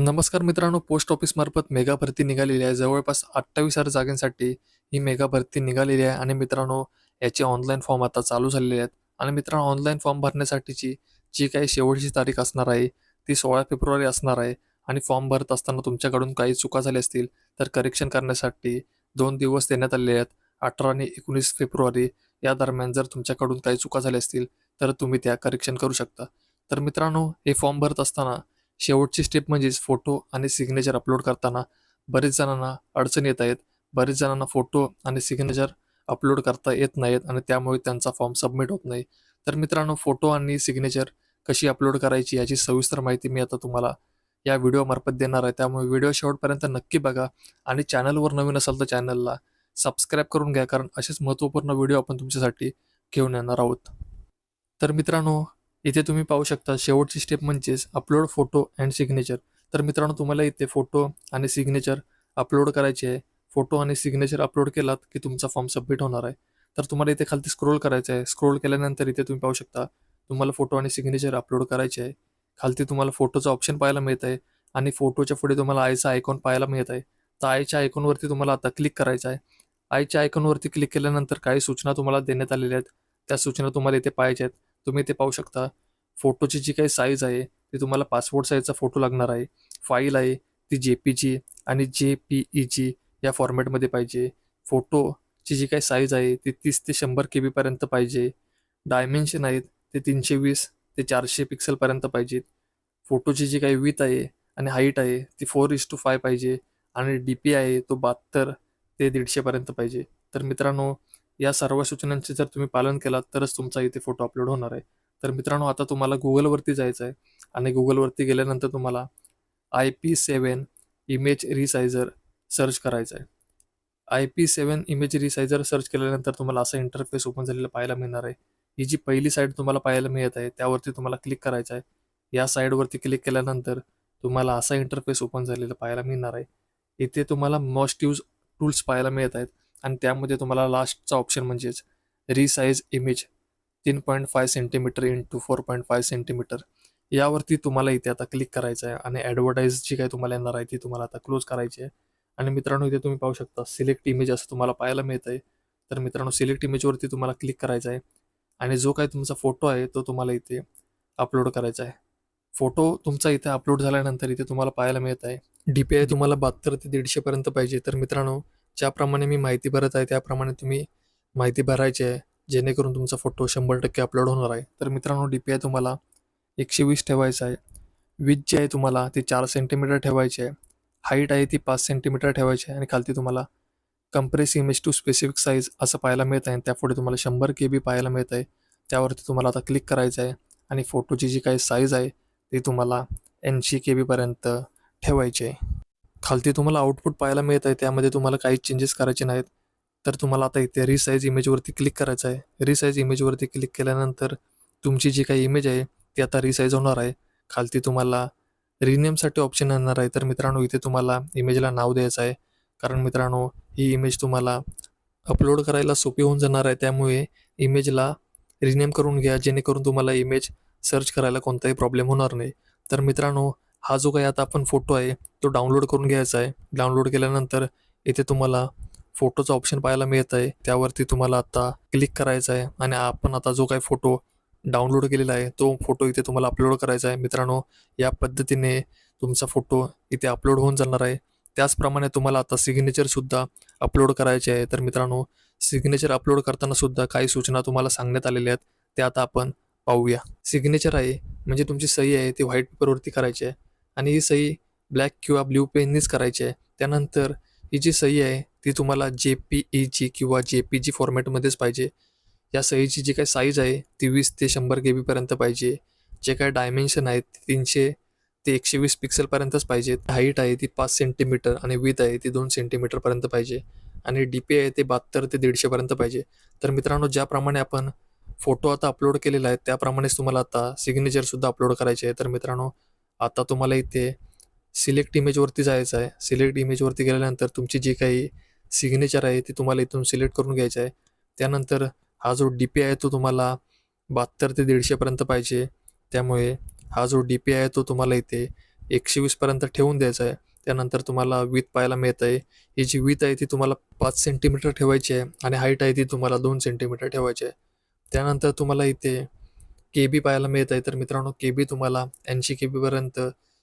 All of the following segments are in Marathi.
नमस्कार मित्रांनो पोस्ट ऑफिसमार्फत मेगा भरती निघालेली आहे. जवळपास अठ्ठावीस हजार जागांसाठी ही मेगा भरती निघालेली आहे आणि मित्रांनो याचे ऑनलाईन फॉर्म आता चालू झालेले आहेत. आणि मित्रांनो ऑनलाईन फॉर्म भरण्यासाठीची जी काही शेवटची तारीख असणार आहे ती सोळा फेब्रुवारी असणार आहे. आणि फॉर्म भरत असताना तुमच्याकडून काही चुका झाल्या असतील तर करेक्शन करण्यासाठी दोन दिवस देण्यात आलेले आहेत. अठरा आणि एकोणीस फेब्रुवारी या दरम्यान जर तुमच्याकडून काही चुका झाल्या असतील तर तुम्ही त्या करेक्शन करू शकता. तर मित्रांनो हे फॉर्म भरत असताना शेवटची स्टेप म्हणजेच फोटो आणि सिग्नेचर अपलोड करताना बरेच जणांना अडचण येत आहेत. बरेच जणांना फोटो आणि सिग्नेचर अपलोड करता येत नाहीत आणि त्यामुळे त्यांचा फॉर्म सबमिट होत नाही. तर मित्रांनो फोटो आणि सिग्नेचर कशी अपलोड करायची याची सविस्तर माहिती मी आता तुम्हाला या व्हिडिओमार्फत देणार आहे. त्यामुळे व्हिडिओ शेवटपर्यंत नक्की बघा आणि चॅनलवर नवीन असाल तर चॅनलला सबस्क्राईब करून घ्या कारण असेच महत्त्वपूर्ण व्हिडिओ आपण तुमच्यासाठी घेऊन येणार आहोत. तर मित्रांनो इथे तुम्ही पाहू शकता शेवटची स्टेप म्हणजेच अपलोड फोटो अँड सिग्नेचर तर मित्रांनो तुम्हाला इथे फोटो आणि सिग्नेचर अपलोड करायचे आहे. फोटो आणि सिग्नेचर अपलोड केलात की तुमचा फॉर्म सबमिट होणार आहे. तर तुम्हाला इथे खालती स्क्रोल करायचं आहे. स्क्रोल केल्यानंतर इथे तुम्ही पाहू शकता तुम्हाला फोटो आणि सिग्नेचर अपलोड करायचे आहे. खालती तुम्हाला फोटोचं ऑप्शन पाहायला मिळत आहे आणि फोटोच्या पुढे तुम्हाला आयचा आयकॉन पाहायला मिळत आहे. तर आयच्या आयकॉनवरती तुम्हाला आता क्लिक करायचं आहे. आयच्या आयकॉनवरती क्लिक केल्यानंतर काही सूचना तुम्हाला देण्यात आलेल्या आहेत. त्या सूचना तुम्हाला इथे पाहिजे आहेत. तुम्ही ते पाहू शकता. फोटोची जी काही साईज आहे ती तुम्हाला पासपोर्ट साईजचा फोटो लागणार आहे. फाईल आहे ती जे पीची आणि जे पी ईची या फॉर्मॅटमध्ये पाहिजे. फोटोची जी काही साईज आहे ती तीस ते शंभर के बीपर्यंत पाहिजे. डायमेन्शन आहेत ते तीनशे वीस ते चारशे पिक्सलपर्यंत पाहिजेत फोटोची जी काही विथ आहे आणि हाईट आहे ती फोर इस टू फाय पाहिजे. आणि डी पी आहे तो बहात्तर ते दीडशेपर्यंत पाहिजे. तर मित्रांनो या सर्व सूचनांचे जर तुम्ही पालन केलात तरच तुमचा इथे फोटो अपलोड होणार आहे. तर मित्रांनो आता तुम्हाला गुगलवरती जायचं आहे. आणि गुगलवरती गेल्यानंतर तुम्हाला I P seven image resizer search करायचं आहे. I P seven image resizer search केल्यानंतर तुम्हाला असा इंटरफेस ओपन झालेला पाहायला मिळणार आहे. ही जी पहिली साईड तुम्हाला पाहायला मिळत आहे त्यावरती तुम्हाला क्लिक करायचं आहे. या साईडवरती क्लिक केल्यानंतर तुम्हाला असा इंटरफेस ओपन झालेला पाहायला मिळणार आहे. इथे तुम्हाला मॉस्ट यूज टूल्स पाहायला मिळत आहेत. आणि त्यामध्ये तुम्हाला लास्टचा ऑप्शन म्हणजेच रिसाईज इमेज तीन point five centimetre into four point five centimetre यावरती तुम्हाला इथे आता क्लिक करायचं आहे आणि ॲडव्हर्टाईज जी काही तुम्हाला येणार आहे ती तुम्हाला आता क्लोज करायची आहे. आणि मित्रांनो इथे तुम्ही पाहू शकता सिलेक्ट इमेज असं तुम्हाला पाहायला मिळत आहे तर मित्रांनो सिलेक्ट इमेजवरती तुम्हाला क्लिक करायचं आहे. आणि जो काही तुमचा फोटो आहे तो तुम्हाला इथे अपलोड करायचा आहे. फोटो तुमचा इथे अपलोड झाल्यानंतर इथे तुम्हाला पाहायला मिळत आहे. डी पी आय तुम्हाला बहात्तर ते दीडशेपर्यंत पाहिजे. तर मित्रांनो ज्याप्रमाणे मी माहिती भरत आहे त्याप्रमाणे तुम्ही माहिती भरायची आहे. जेणेकरून तुमचा फोटो शंभर टक्के अपलोड होणार आहे. तर मित्रांनो डी पी आय तुम्हाला एकशे वीस ठेवायचं आहे. विथ जी आहे तुम्हाला ती चार सेंटीमीटर ठेवायची आहे. हाईट आहे ती पाच सेंटीमीटर ठेवायची आहे. आणि खालती तुम्हाला compress image to specific size असं पाहायला मिळत आहे. त्यापुढे तुम्हाला शंभर के बी पाहायला मिळत आहे. त्यावरती तुम्हाला आता क्लिक करायचं आहे. आणि फोटोची जी काही साईज आहे ती तुम्हाला ऐंशी के बीपर्यंत ठेवायची आहे. खालती तुम्हाला आउटपुट पाहायला मिळत आहे त्यामध्ये तुम्हाला काही चेंजेस करायचे नाहीत. तर तुम्हाला आता इथे रिसाईज इमेजवरती क्लिक करायचं आहे. रिसाईज इमेजवरती क्लिक केल्यानंतर तुमची जी काही इमेज आहे ती आता रिसाईज होणार आहे. खालती तुम्हाला रिनेमसाठी ऑप्शन येणार आहे. तर मित्रांनो इथे तुम्हाला इमेजला नाव द्यायचं आहे. कारण मित्रांनो ही इमेज तुम्हाला अपलोड करायला सोपी होऊन जाणार आहे. त्यामुळे इमेजला रिनेम करून घ्या. जेणेकरून तुम्हाला इमेज सर्च करायला कोणताही प्रॉब्लेम होणार नाही. तर मित्रांनो हा जो काही आता आपण फोटो आहे तो डाउनलोड करून घ्यायचा आहे. डाउनलोड केल्यानंतर इथे तुम्हाला फोटोचा ऑप्शन पाहायला मिळत आहे त्यावरती तुम्हाला आता क्लिक करायचं आहे आणि आपण आता जो काही फोटो डाउनलोड केलेला आहे तो फोटो इथे तुम्हाला अपलोड करायचा आहे. मित्रांनो या पद्धतीने तुमचा फोटो इथे अपलोड होऊन जाणार आहे. त्याचप्रमाणे तुम्हाला आता सिग्नेचरसुद्धा अपलोड करायचे आहे. तर मित्रांनो सिग्नेचर अपलोड करतानासुद्धा काही सूचना तुम्हाला सांगण्यात आलेल्या आहेत. त्या आता आपण पाहूया. सिग्नेचर आहे म्हणजे तुमची सही आहे ती व्हाईट पेपरवरती करायची आहे. आणि ही सही ब्लॅक किंवा ब्ल्यू पेननीच करायची आहे. त्यानंतर ही जी सही आहे ती तुम्हाला जे पी ईची किंवा जे पी जी फॉर्मॅटमध्येच पाहिजे. या सहीची जी काही साईज आहे ती वीस ते शंभर के बीपर्यंत पाहिजे. जे काही डायमेन्शन आहेत तीनशे ते एकशे वीस पिक्सेलपर्यंतच पाहिजे. हाईट आहे ती पाच सेंटीमीटर आणि विथ आहे ती दोन सेंटीमीटरपर्यंत पाहिजे. आणि डी पी आहे ते बहात्तर ते दीडशेपर्यंत पाहिजे. तर मित्रांनो ज्याप्रमाणे आपण फोटो आता अपलोड केलेला आहे त्याप्रमाणेच तुम्हाला आता सिग्नेचरसुद्धा अपलोड करायचे आहे. तर मित्रांनो आता तुम्हाला इथे सिलेक्ट इमेजवरती जायचं आहे. सिलेक्ट इमेजवरती गेल्यानंतर तुमची जी काही सिग्नेचर आहे ती तुम्हाला इथून सिलेक्ट करून घ्यायचं आहे. त्यानंतर हा जो डी पी आहे तो तुम्हाला बहात्तर ते दीडशेपर्यंत पाहिजे. त्यामुळे हा जो डी पी आहे तो तुम्हाला इथे एकशे वीसपर्यंत ठेवून द्यायचा आहे. त्यानंतर तुम्हाला वीत पाहायला मिळत आहे. ही जी वीथ आहे ती तुम्हाला पाच सेंटीमीटर ठेवायची आहे आणि हाईट आहे ती तुम्हाला दोन सेंटीमीटर ठेवायची आहे. त्यानंतर तुम्हाला इथे के बी पाहायला मिळत आहे. तर मित्रांनो के बी तुम्हाला ऐंशी के बीपर्यंत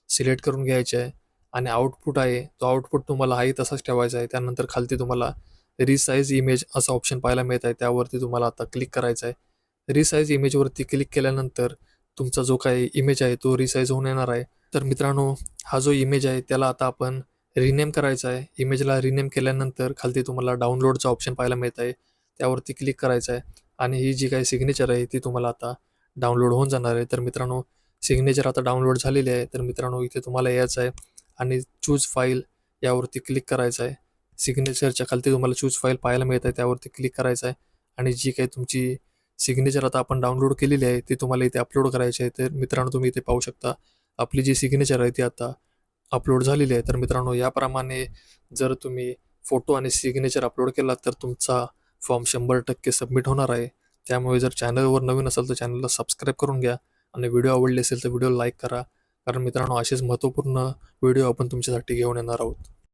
सिलेक्ट करून घ्यायचे आहे. आणि आउटपुट आहे तो आउटपुट तुम्हाला आहे तसाच ठेवायचा आहे. त्यानंतर खालती तुम्हाला रिसाईज इमेज असा ऑप्शन पाहायला मिळत आहे. त्यावरती तुम्हाला आता क्लिक करायचं आहे. रिसाईज इमेजवरती क्लिक केल्यानंतर तुमचा जो काही इमेज आहे तो रिसाईज होऊन येणार आहे. तर मित्रांनो हा जो इमेज आहे त्याला आता आपण रिनेम करायचा आहे. इमेजला रिनेम केल्यानंतर खालती तुम्हाला डाउनलोडचा ऑप्शन पाहायला मिळत आहे. त्यावरती क्लिक करायचं आहे. आणि ही जी काही सिग्नेचर आहे ती तुम्हाला आता डाउनलोड होऊन जाणार आहे. तर मित्रांनो सिग्नेचर आता डाउनलोड झालेली आहे. तर मित्रांनो इथे तुम्हाला यायचं आहे आणि चूज फाईल यावरती क्लिक करायचं आहे. सिग्नेचरच्या खालती तुम्हाला चूज फाईल पाहायला मिळत आहे. त्यावरती क्लिक करायचं आहे आणि जी काही तुमची सिग्नेचर आता आपण डाउनलोड केलेली आहे ती तुम्हाला इथे अपलोड करायची आहे. तर मित्रांनो तुम्ही इथे पाहू शकता आपली जी सिग्नेचर आहे ती आता अपलोड झालेली आहे. तर मित्रांनो याप्रमाणे जर तुम्ही फोटो आणि सिग्नेचर अपलोड केला तर तुमचा फॉर्म शंभर टक्के सबमिट होणार आहे. त्यामुळे जर चॅनलवर नवीन असेल तर चॅनलला सबस्क्राईब करून घ्या आणि व्हिडिओ आवडले असेल तर व्हिडिओ लाईक करा. कारण मित्रांनो असेच महत्त्वपूर्ण व्हिडिओ आपण तुमच्यासाठी घेऊन येणार आहोत.